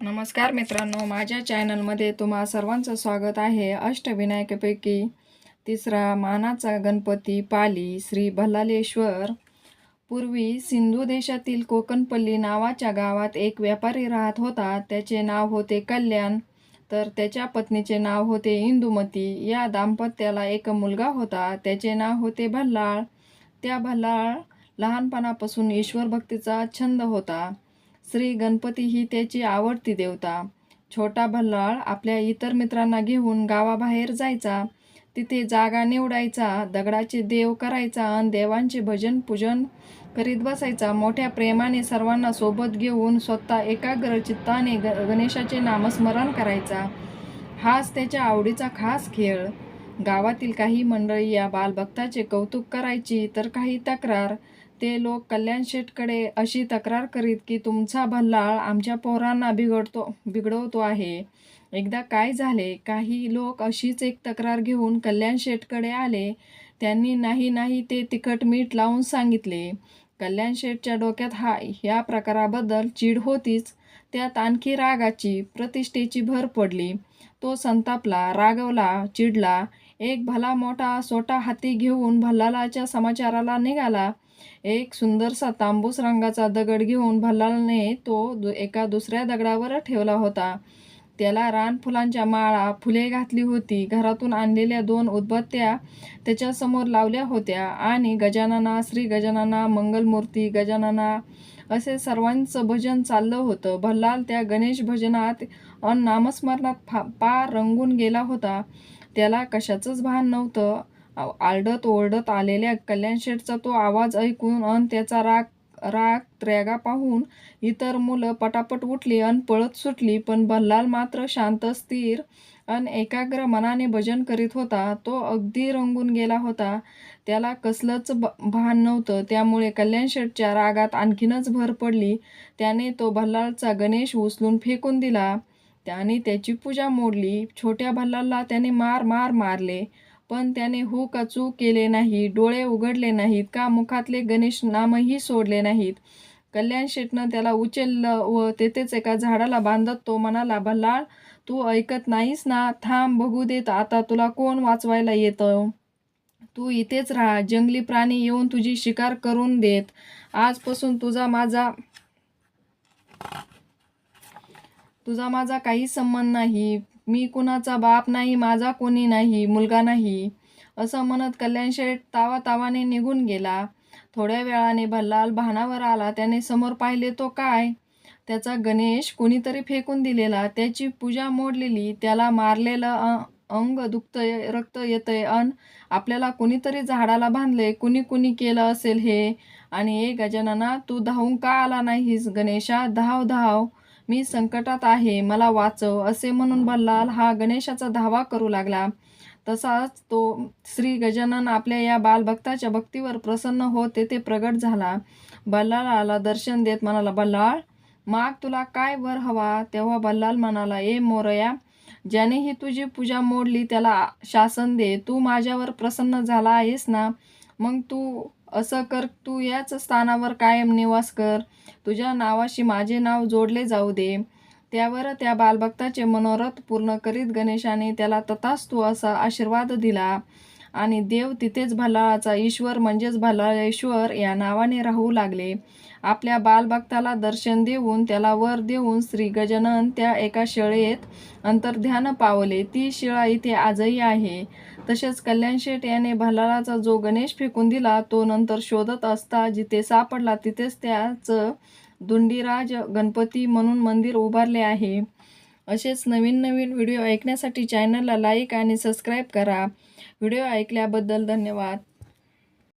नमस्कार मित्रांनो माझ्या चॅनलमध्ये तुम्हा सर्वांचं स्वागत आहे. अष्टविनायकापैकी तिसरा मानाचा गणपती पाली श्री भल्लालेश्वर. पूर्वी सिंधू देशातील कोकणपल्ली नावाच्या गावात एक व्यापारी राहत होता. त्याचे नाव होते कल्याण. तर त्याच्या पत्नीचे नाव होते इंदुमती. या दाम्पत्याला एक मुलगा होता. त्याचे नाव होते भल्लाळ. त्या भल्लाळ लहानपणापासून ईश्वर भक्तीचा छंद होता. श्री गणपती ही त्याची आवडती देवता. छोटा भल्लाळ आपल्या इतर मित्रांना घेऊन गावाबाहेर जायचा. तिथे जागा निवडायचा दगडाचे देव करायचा आणि देवांचे भजन पूजन करीत बसायचा. मोठ्या प्रेमाने सर्वांना सोबत घेऊन स्वतः एकाग्र चित्ताने ग गणेशाचे नामस्मरण करायचा. हाच त्याच्या आवडीचा खास खेळ. गावातील काही मंडळी या बालभक्ताचे कौतुक करायची तर काही तक्रार. ते लोक कल्याण शेठकडे अशी तक्रार करीत की तुमचा भल्लाळ आमच्या पोरांना बिघडतो बिघडवतो आहे. एकदा काय झाले? काही लोक अशीच एक तक्रार घेऊन कल्याण शेठकडे आले. त्यांनी नाही नाही ते तिखट मीठ लावून सांगितले. कल्याण शेठच्या डोक्यात हा ह्या प्रकाराबद्दल चीड होतीच. त्यात आणखी रागाची प्रतिष्ठेची भर पडली. तो संतापला रागवला चिडला. एक भला मोठा सोटा हाती घेऊन भल्लालाच्या समाचाराला निघाला. एक सुंदरसा तांबूस रंगाचा दगड घेऊन भल्लालने तो एका दुसऱ्या दगडावर ठेवला होता. त्याला रानफुलांच्या माळा फुले घातली होती. घरातून आणलेल्या दोन उदबत्त्या त्याच्यासमोर लावल्या होत्या. आणि गजानना श्री गजानना मंगलमूर्ती गजानना असे सर्वांचं भजन चाललं होतं. भल्लाल त्या गणेश भजनात अन नामस्मरणात फा पार रंगून गेला होता. त्याला कशाचंच भान नव्हतं. आरडत ओरडत आलेल्या कल्याण शेठचा तो आवाज ऐकून अन त्याचा राग राग त्रॅगा पाहून इतर मुलं पटापट उठली अन पळत सुटली. पण भल्लाल मात्र शांत स्थिर अन एकाग्र मनाने भजन करीत होता. तो अगदी रंगून गेला होता. त्याला कसलंच भान नव्हतं. त्यामुळे कल्याण शेठच्या रागात आणखीनच भर पडली. त्याने तो भल्लालचा गणेश उचलून फेकून दिला. त्याने त्याची पूजा मोडली. छोट्या भल्लालला त्याने मार मार मारले. पण त्याने हो का चूक केले नाही डोळे उघडले नाहीत का मुखातले गणेश नामही सोडले नाहीत? कल्याण शेठनं त्याला उचललं व तेथेच एका झाडाला बांधत तो म्हणाला भल्लाळ तू ऐकत नाहीस ना? थांब बघू देत आता तुला कोण वाचवायला येतं? तू इथेच राहा जंगली प्राणी येऊन तुझी शिकार करून देत. आजपासून तुझा माझा तुझा माझा काही संबंध नाही. मी कुणाचा बाप नाही माझा कोणी नाही मुलगा नाही. असं म्हणत कल्याण शेठ तावा तावाने निघून गेला. थोड्या वेळाने भल्लाल भानावर आला. त्याने समोर पाहिले तो काय? त्याचा गणेश कुणीतरी फेकून दिलेला. त्याची पूजा मोडलेली. त्याला मारलेलं अंग दुखतंय रक्त येतंय. अन आपल्याला कुणीतरी झाडाला बांधले कुणी कुणी केलं असेल हे? आणि ए गजानना तू धावून का आला नाहीस गणेशा? धाव धाव. मी संकटात आहे मला वाचव असे म्हणून भल्लाल हा गणेशाचा धावा करू लागला. तसाच तो श्री गजानन आपल्या या बालभक्ताच्या भक्तीवर प्रसन्न होत तेथे प्रगट झाला. बल्लाळाला दर्शन देत म्हणाला बल्लाळ माग तुला काय वर हवा? तेव्हा बल्लाल म्हणाला ए मोरया ज्याने ही तुझी पूजा मोडली त्याला शासन दे. तू माझ्यावर प्रसन्न झाला आहेस ना? मग तू असं कर तू याच स्थानावर कायम निवास कर. तुझ्या नावाशी माझे नाव जोडले जाऊ दे. त्यावर त्या बालभक्ताचे मनोरथ पूर्ण करीत गणेशाने त्याला तथास्तु असा आशीर्वाद दिला. आणि देव तिथेच भलाचा ईश्वर म्हणजेच भलाळेश्वर या नावाने राहू लागले. आपल्या बालभक्ताला दर्शन देऊन त्याला वर देऊन श्री गजानन त्या एका शिळेत अंतर्ध्यान पावले. ती शिळा इथे आजही आहे. तसेच कल्याण शेठ याने भल्लाळाचा जो गणेश फेकून दिला तो नंतर शोधत असता जिथे सापडला तिथेच त्याचं दुंडीराज गणपती म्हणून मंदिर उभारले आहे. असेच नवीन नवीन व्हिडिओ ऐकण्यासाठी चॅनलला लाईक आणि सबस्क्राईब करा. व्हिडिओ ऐकल्याबद्दल धन्यवाद.